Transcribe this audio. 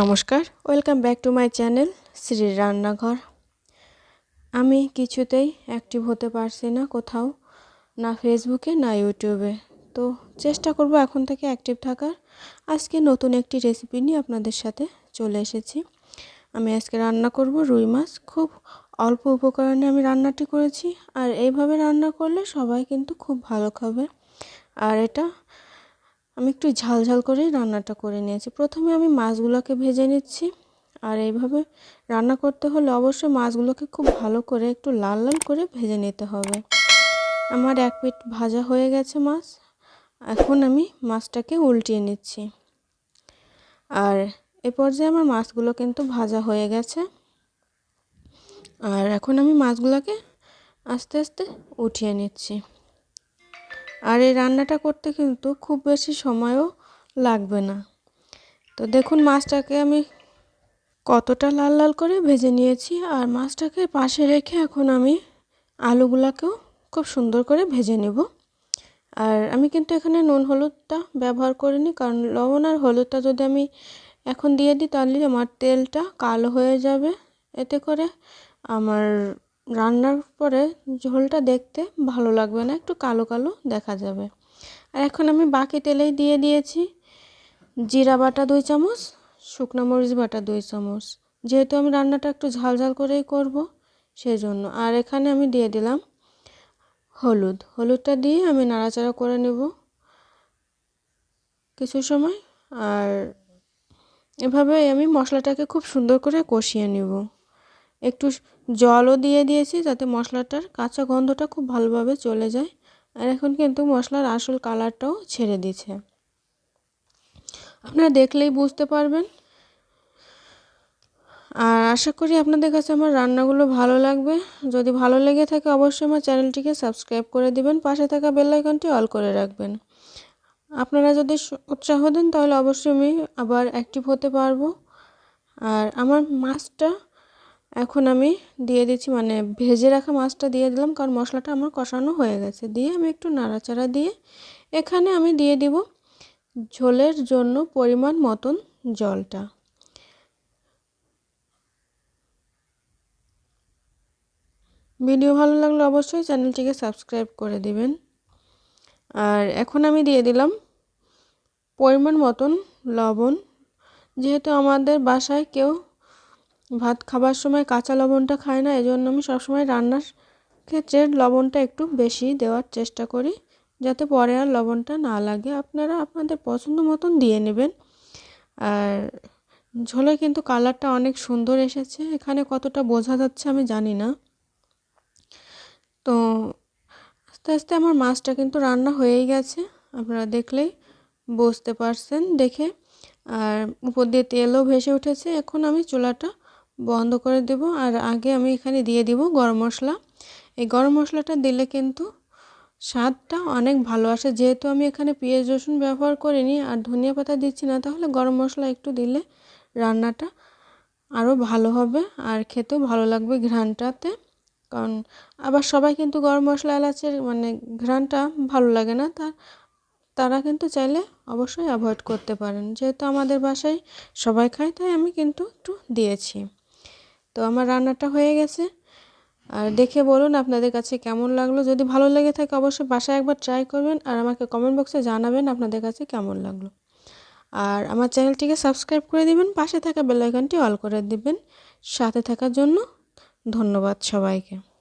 নমস্কার, welcome back to my channel Shri রান্নাঘর। আমি কিছুতেই অ্যাক্টিভ হতে পারছি না কোথাও, না ফেসবুকে, না ইউটিউবে। তো চেষ্টা করব এখন থেকে অ্যাক্টিভ থাকার। আজকে নতুন একটি রেসিপি নিয়ে আপনাদের সাথে চলে এসেছি। আমি আজকে রান্না করব রুই মাছ। খুব অল্প উপকরণে আমি রান্নাটি করেছি। আর এইভাবে রান্না করলে সবাই কিন্তু খুব ভালো খাবে। আর এটা আমি একটু ঝাল ঝাল করেই রান্নাটা করে নিয়েছি। প্রথমে আমি মাছগুলোকে ভেজে নিচ্ছি। আর এইভাবে রান্না করতে হলে অবশ্যই মাছগুলোকে খুব ভালো করে একটু লাল লাল করে ভেজে নিতে হবে। আমার এক পিট ভাজা হয়ে গেছে মাছ। এখন আমি মাছটাকে উল্টিয়ে নিচ্ছি। আর এ পর্যায়ে আমার মাছগুলো কিন্তু ভাজা হয়ে গেছে। আর এখন আমি মাছগুলোকে আস্তে আস্তে উঠিয়ে নিচ্ছি। আর এই রান্নাটা করতে কিন্তু খুব বেশি সময়ও লাগবে না। তো দেখুন মাছটাকে আমি কতটা লাল লাল করে ভেজে নিয়েছি আর মাছটাকে পাশে রেখে এখন আমি আলুগুলাকেও খুব সুন্দর করে ভেজে নেব। আর আমি কিন্তু এখানে নুন হলুদটা ব্যবহার করিনি কারণ লবণ আর হলুদটা যদি আমি এখন দিয়ে দিই তাহলে আমার তেলটা কালো হয়ে যাবে। এতে করে আমার রান্নার পরে ঝোলটা দেখতে ভালো লাগবে না, একটু কালো কালো দেখা যাবে। আর এখন আমি বাকি তেলেই দিয়ে দিয়েছি জিরা বাটা দুই চামচ, শুকনো মরিচ বাটা দুই চামচ। যেহেতু আমি রান্নাটা একটু ঝাল ঝাল করেই করব সেই জন্য আর এখানে আমি দিয়ে দিলাম হলুদ। হলুদটা দিয়ে আমি নাড়াচাড়া করে নেব কিছু সময়। আর এভাবে আমি মশলাটাকে খুব সুন্দর করে কষিয়ে নেব। একটু জলও দিয়ে দিয়েছি যাতে মশলাটার কাঁচা গন্ধটা খুব ভালোভাবে চলে যায়। আর এখন কিন্তু মশলার আসল কালারটাও ছেড়ে দিছে আপনারা দেখলেই বুঝতে পারবেন। আর আশা করি আপনাদের কাছে আমার রান্নাগুলো ভালো লাগবে। যদি ভালো লেগে থাকে অবশ্যই আমার চ্যানেলটিকে সাবস্ক্রাইব করে দিবেন। পাশে থাকা বেলাইকনটি অল করে রাখবেন। আপনারা যদি উৎসাহ দেন তাহলে অবশ্যই আমি আবার অ্যাক্টিভ হতে পারব। আর আমার মাছটা এখন আমি দিয়ে দিচ্ছি মানে ভেজে রাখা মাছটা দিয়ে দিলাম, কারণ মশলাটা আমার কষানো হয়ে গেছে। দিয়ে আমি একটু নাড়াচাড়া দিয়ে এখানে আমি দিয়ে দিব ঝোলের জন্য পরিমাণ মতন জলটা। ভিডিও ভালো লাগলে অবশ্যই চ্যানেলটিকে সাবস্ক্রাইব করে দিবেন। আর এখন আমি দিয়ে দিলাম পরিমাণ মতন লবণ। যেহেতু আমাদের বাসায় কেউ ভাত খাবার সময় কাঁচা লবণটা খায় না, এজন্য আমি সবসময় রান্নার ক্ষেত্রে লবণটা একটু বেশি দেওয়ার চেষ্টা করি, যাতে পরে আর লবণটা না লাগে। আপনারা আপনাদের পছন্দ মতন দিয়ে নেবেন। আর ঝোলে কিন্তু কালারটা অনেক সুন্দর এসেছে, এখানে কতটা বোঝা যাচ্ছে আমি জানি না। তো আস্তে আস্তে আমার মাছটা কিন্তু রান্না হয়েই গেছে, আপনারা দেখলেই বুঝতে পারছেন দেখে। আর উপর দিয়ে তেলও ভেসে উঠেছে, এখন আমি চুলাটা বন্ধ করে দেব আর আগে আমি এখানে দিয়ে দিব গরম মশলা। এই গরম মশলাটা দিলে কিন্তু স্বাদটা অনেক ভালো আসে। যেহেতু আমি এখানে পেঁয়াজ, রসুন ব্যবহার করিনি আর ধনিয়া পাতা দিচ্ছি না, তাহলে গরম মশলা একটু দিলে রান্নাটা আরও ভালো হবে আর খেতেও ভালো লাগবে ঘ্রানটাতে কারণ আবার সবাই কিন্তু গরম মশলা, এলাচের মানে ঘ্রানটা ভালো লাগে না। তার তারা কিন্তু চাইলে অবশ্যই অ্যাভয়েড করতে পারেন। যেহেতু আমাদের বাসায় সবাই খায়, তাই আমি কিন্তু একটু দিয়েছি। তো আমার রান্নাটা হয়ে গেছে। আর দেখে বলুন আপনাদের কাছে কেমন লাগল। যদি ভালো লেগে থাকে অবশ্যই বাসায় একবার ট্রাই করবেন আর আমাকে কমেন্ট বক্সে জানাবেন আপনাদের কাছে কেমন লাগল। আর আমার চ্যানেলটিকে সাবস্ক্রাইব করে দিবেন, পাশে থাকা বেলাইকনটি অল করে দিবেন। সাথে থাকার জন্য ধন্যবাদ সবাইকে।